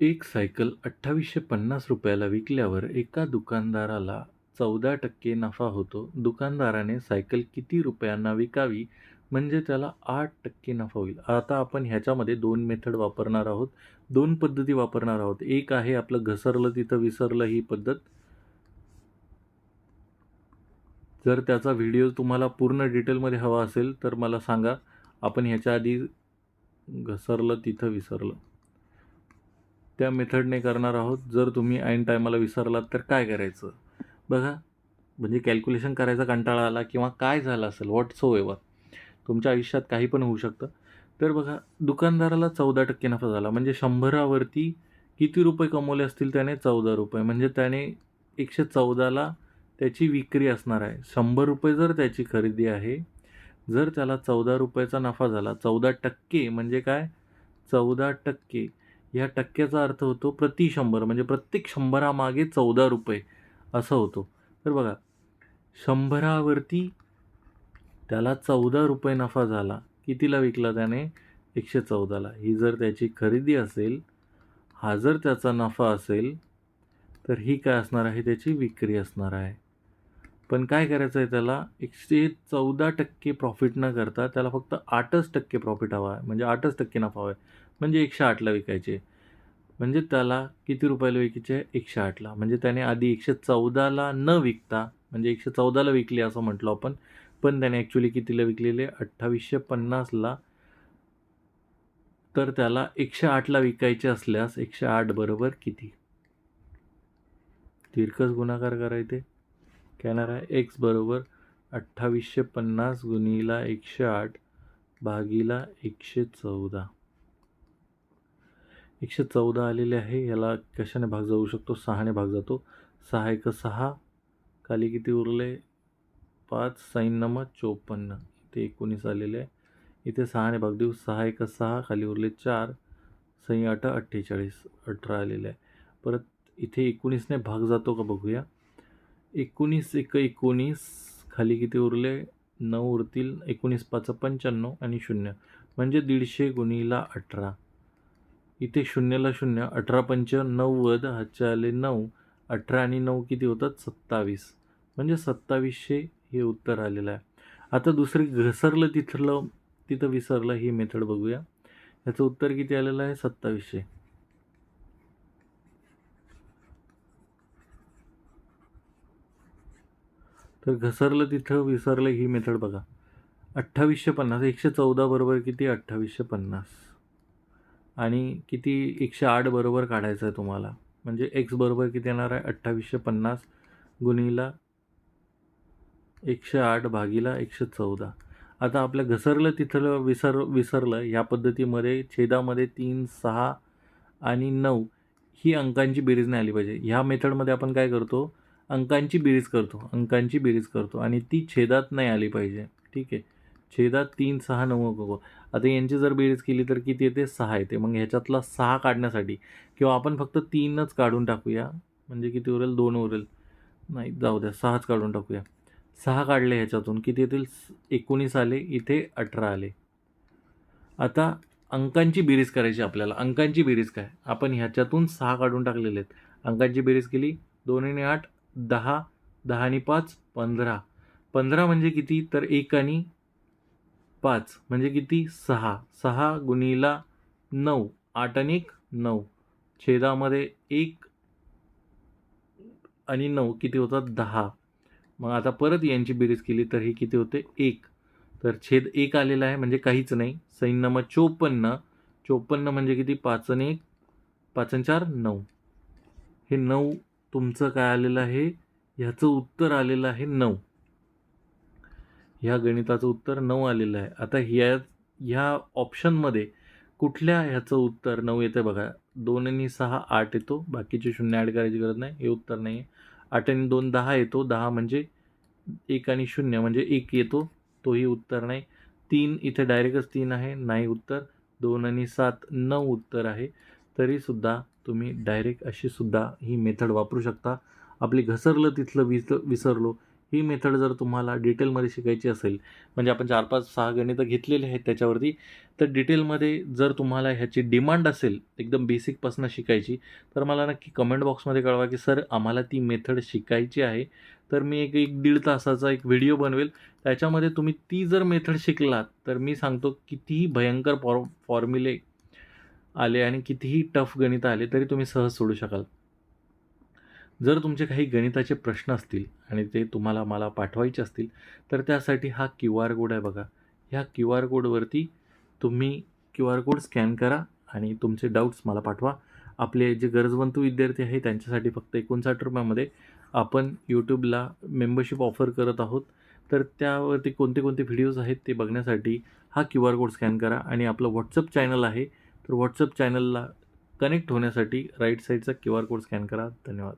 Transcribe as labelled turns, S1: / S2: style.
S1: एक सायकल अठ्ठावीसशे पन्नास रुपयाला विकल्यावर एका दुकानदाराला चौदा टक्के नफा होतो. दुकानदाराने सायकल किती रुपयांना विकावी म्हणजे त्याला आठ टक्के नफा होईल. आता आपण ह्याच्यामध्ये दोन मेथड वापरणार आहोत. दोन पद्धती वापरणार आहोत. एक आहे आपलं घसरलं तिथं विसरलं ही पद्धत. जर त्याचा व्हिडिओ तुम्हाला पूर्ण डिटेलमध्ये हवा असेल तर मला सांगा. आपण ह्याच्या आधी घसरलं तिथं विसरलं त्या मेथडने करणार आहोत. जर तुम्ही ऐन टायमाला विसरलात तर काय करायचं? बघा, म्हणजे कॅल्क्युलेशन करायचा कंटाळा आला किंवा काय झालं असेल व्हॉट्सो एवर तुमच्या आयुष्यात काही पण होऊ शकतं. तर बघा, दुकानदाराला चौदा टक्के नफा झाला म्हणजे शंभरावरती किती रुपये कमवले असतील त्याने? चौदा रुपये. म्हणजे त्याने एकशे चौदाला त्याची विक्री असणार आहे. शंभर रुपये जर त्याची खरेदी आहे, जर त्याला चौदा रुपयाचा नफा झाला, चौदा टक्के म्हणजे काय? चौदा टक्के या टक्क्याचा अर्थ होतो प्रति शंभर म्हणजे प्रत्येक शंभरामागे चौदा रुपये असं होतो. तर बघा, शंभरावरती त्याला चौदा रुपये नफा झाला. कितीला विकला त्याने? एकशे चौदाला. ही जर त्याची खरेदी असेल, हा जर त्याचा नफा असेल, तर ही काय असणार आहे? त्याची विक्री असणार आहे. पण काय करायचं आहे त्याला? एकशे चौदा टक्के प्रॉफिट न करता त्याला फक्त आठच टक्के प्रॉफिट हवा आहे. म्हणजे आठच टक्के नफा हवा आहे. म्हणजे एकशे आठला विकायचे. म्हणजे त्याला किती रुपयाला विकायचे एकशे आठला. म्हणजे त्याने आधी एकशे चौदाला न विकता म्हणजे एकशे चौदाला विकली असं म्हटलं आपण. पण त्याने ॲक्च्युअली कितीला विकलेले? अठ्ठावीसशे पन्नासला. तर त्याला एकशे आठला विकायचे असल्यास एकशे आठ बरोबर किती? तिरकस गुणाकार करायचे. कॅनरा एक्स बरोबर अठ्ठावीसशे पन्नास गुणिला एकशे आठ भागीला एकशे चौदा. एकशे चौदा आलेले आहे. याला कशाने भाग जाऊ शकतो? सहाने भाग जातो. सहा एक सहा. खाली किती उरले? पाच. सैन चोपन्न. इथे एकोणीस आलेले आहे. इथे सहाने भाग देऊ. सहा एक सहा. खाली उरले चार. सई आठ अठ्ठेचाळीस. अठरा आलेले आहे. परत इथे एकोणीसने भाग जातो का बघूया. एकोणीस एक एकोणीस. खाली किती उरले? नऊ उरतील. एकोणीस पाच पंच्याण्णव आणि शून्य म्हणजे दीडशे गुणीला अठरा. इथे शून्यला शून्य. अठरा पंच नव्वद. हातचे आले नऊ. अठरा आणि नऊ किती होतात? सत्तावीस. म्हणजे सत्तावीसशे हे उत्तर आलेलं आहे. आता दुसरी घसरलं तिथलं तिथं विसरलं ही मेथड बघूया. ह्याचं उत्तर किती आलेलं आहे? सत्तावीसशे. तर घसरलं तिथं विसरलं ही मेथड बघा. अठ्ठावीसशे पन्नास. एकशे चौदा बरोबर किती? अठ्ठावीसशे पन्नास. आणि किती? एकशे आठ बरोबर काढायचं आहे तुम्हाला. म्हणजे एक्स बरोबर किती येणार आहे? अठ्ठावीसशे पन्नास गुणीला एकशे आठ भागीला एकशे चौदा. आता आपल्या घसरलं तिथलं विसर विसरलं ह्या पद्धतीमध्ये छेदामध्ये तीन, सहा आणि नऊ ही अंकांची बेरीज नाही आली पाहिजे. ह्या मेथडमध्ये आपण काय करतो? अंकांची बेरीज करतो. अंकांची बेरीज करतो आणि ती छेदात नाही आली पाहिजे. ठीक आहे. छेदात तीन, सहा, नऊ नको. आता यांची जर बेरीज केली तर किती येते? सहा येते. मग ह्याच्यातला सहा काढण्यासाठी किंवा आपण फक्त तीनच काढून टाकूया. म्हणजे किती उरेल? दोन उरेल. नाही जाऊ द्या. सहाच काढून टाकूया. सहा काढले ह्याच्यातून किती येतील? एकोणीस आले. इथे अठरा आले. आता अंकांची बेरीज करायची आपल्याला. अंकांची बेरीज काय? आपण ह्याच्यातून सहा काढून टाकलेले आहेत. अंकांची बेरीज केली. दोन्हीने आठ दहा. दहा आणि पाच पंधरा. पंधरा म्हणजे किती? तर एक आणि पाच म्हणजे किती? सहा. सहा गुणिला नऊ. आठ आणि एक नऊ. छेदामध्ये एक आणि नऊ किती होतात? दहा. मग आता परत यांची बेरीज केली तर ही किती होते? एक. तर छेद एक आलेला आहे म्हणजे काहीच नाही. सैन्य मग चोपन्न. चोपन्न म्हणजे किती? पाच आणि एक. पाच आणि चार नऊ. हे नऊ तुमचं काय आलेलं आहे? ह्याचं उत्तर आलेलं आहे नऊ. ह्या गणिताचं उत्तर नऊ आलेलं आहे. आता ह्या ह्या ऑप्शनमध्ये कुठल्या ह्याचं उत्तर नऊ येतं बघा. दोन आणि सहा आठ येतो. बाकीचे शून्य ॲड करायची गरज नाही. हे उत्तर नाही आहे. आठ आणि दोन दहा येतो. दहा म्हणजे एक आणि शून्य म्हणजे एक येतो. तोही उत्तर नाही. तीन इथे डायरेक्टच तीन आहे. नाही उत्तर. दोन आणि सात नऊ उत्तर आहे. तरीसुद्धा तुम्ही डायरेक्ट अशीसुद्धा ही मेथड वापरू शकता. आपली घसरलं तिथलं विस विसरलो ही मेथड जर तुम्हाला डिटेलमध्ये शिकायची असेल म्हणजे आपण चार पाच सहा गणितं घेतलेली आहेत त्याच्यावरती तर डिटेलमध्ये जर तुम्हाला ह्याची डिमांड असेल एकदम बेसिकपासून शिकायची तर मला नक्की कमेंट बॉक्समध्ये कळवा की सर आम्हाला ती मेथड शिकायची आहे तर मी एक एक दीड तासाचा एक व्हिडिओ बनवेल त्याच्यामध्ये तुम्ही ती जर मेथड शिकलात तर मी सांगतो कितीही भयंकर फॉर फॉर्म्युले आले आणि कितीही टफ गणितं आले तरी तुम्ही सहज सोडू शकाल. जर तुमचे काही गणिताचे प्रश्न असतील आणि ते तुम्हाला मला पाठवायचे असतील तर त्यासाठी हा क्यू आर कोड आहे बघा. ह्या क्यू आर कोडवरती तुम्ही क्यू आर कोड स्कॅन करा आणि तुमचे डाऊट्स मला पाठवा. आपले जे गरजवंत विद्यार्थी आहे त्यांच्यासाठी फक्त एकोणसाठ रुपयामध्ये आपण यूट्यूबला मेंबरशिप ऑफर करत आहोत. तर त्यावरती कोणते कोणते व्हिडिओज आहेत ते बघण्यासाठी हा क्यू आर कोड स्कॅन करा आणि आपलं व्हॉट्सअप चॅनल आहे तर व्हॉट्सअप चॅनलला कनेक्ट होण्यासाठी राईट साईडचा क्यू आर कोड स्कॅन करा. धन्यवाद.